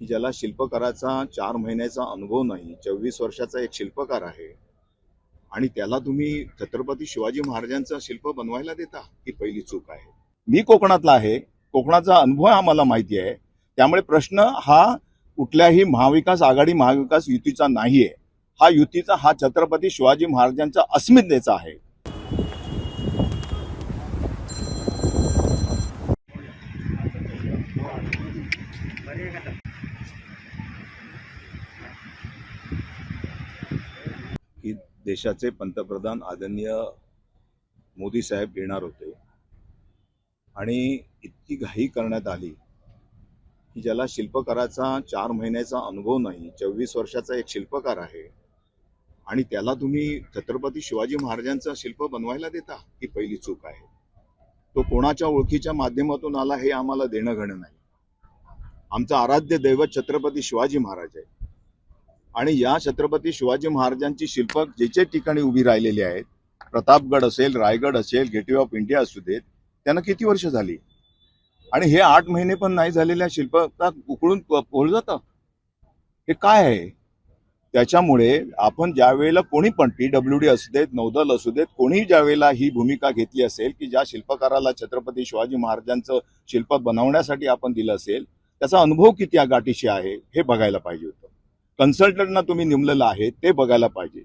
की ज्याला शिल्पकाराचा चार महिन्याचा अनुभव नाही चोवीस वर्षाचा एक शिल्पकार आहे. आणि त्याला तुम्ही छत्रपती शिवाजी महाराजांचा शिल्प बनवायला देता ही पहिली चूक आहे. मी कोकणातला आहे. कोकणाचा अनुभव आम्हाला माहिती आहे. त्यामुळे प्रश्न हा कुठल्याही महाविकास आघाडी महाविकास युतीचा नाही आहे हा युतीचा हा छत्रपती शिवाजी महाराजांचा अस्मितेचा आहे की देशाचे पंतप्रधान आदरणीय मोदी साहेब येणार होते. आणि इतकी घाई करण्यात आली की ज्याला शिल्पकाराचा चार महिन्याचा अनुभव नाही चोवीस वर्षाचा एक शिल्पकार आहे. आणि त्याला तुम्ही छत्रपती शिवाजी महाराजांचा शिल्प बनवायला देता ही पहिली चूक आहे. तो कोणाच्या ओळखीच्या माध्यमातून आला हे आम्हाला देणं घेणं नाही. आमचं आराध्य दैवत छत्रपती शिवाजी महाराज आहे. आणि या छत्रपती शिवाजी महाराजांची शिल्प जे जे ठिकाणी उभी राहिलेली आहेत प्रतापगड असेल रायगड असेल गेटवे ऑफ इंडिया असू देत त्यांना किती वर्ष झाली? आणि हे आठ महिने पण नाही झालेल्या शिल्पकार उकळून पोळ जातं? हे काय आहे? त्याच्यामुळे आपण ज्या वेळेला कोणी पण पीडब्ल्यू डी असू देत नौदल असू देत कोणीही ज्या वेळेला ही भूमिका घेतली असेल की ज्या शिल्पकाराला छत्रपती शिवाजी महाराजांचं शिल्प बनवण्यासाठी आपण दिलं असेल त्याचा अनुभव किती या गाठीशी आहे हे बघायला पाहिजे होतं. कन्सल्टंटना तुम्ही नेमलेलं आहे ते बघायला पाहिजे.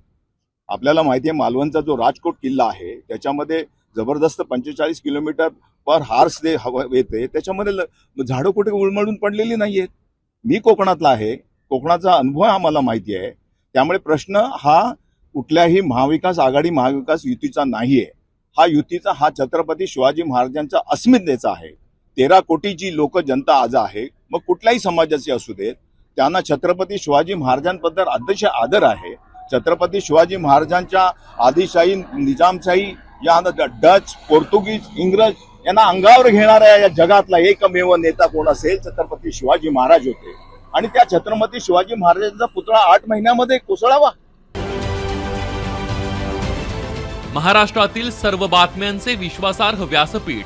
आपल्याला माहिती आहे मालवणचा जो राजकोट किल्ला आहे त्याच्यामध्ये जबरदस्त पंचेचाळीस किलोमीटर पर हार्स जे हवा येते. त्याच्यामध्ये झाडं कुठे उळमळून पडलेली नाही आहेत मी कोकणातला आहे. कोकणाचा अनुभव आम्हाला माहिती आहे. त्यामुळे प्रश्न हा कुठल्याही महाविकास आघाडी महाविकास युतीचा नाहीये. हा युतीचा हा छत्रपती शिवाजी महाराजांचा अस्मितेचा आहे. तेरा कोटीची लोक जनता आज आहे. मग कुठल्याही समाजाची असू देत त्यांना छत्रपती शिवाजी महाराजांबद्दल अतिशय आदर आहे. छत्रपती शिवाजी महाराजांच्या आदिशाही निजामशाही या डच पोर्तुगीज इंग्रज यांना अंगावर घेणाऱ्या या जगातला एकमेव नेता कोण असेल? छत्रपती शिवाजी महाराज होते. आणि त्या छत्रपती शिवाजी महाराजांचा पुतळा आठ महिन्यामध्ये कोसळावा. महाराष्ट्रातील सर्व बातम्यांचे विश्वासार्ह व्यासपीठ.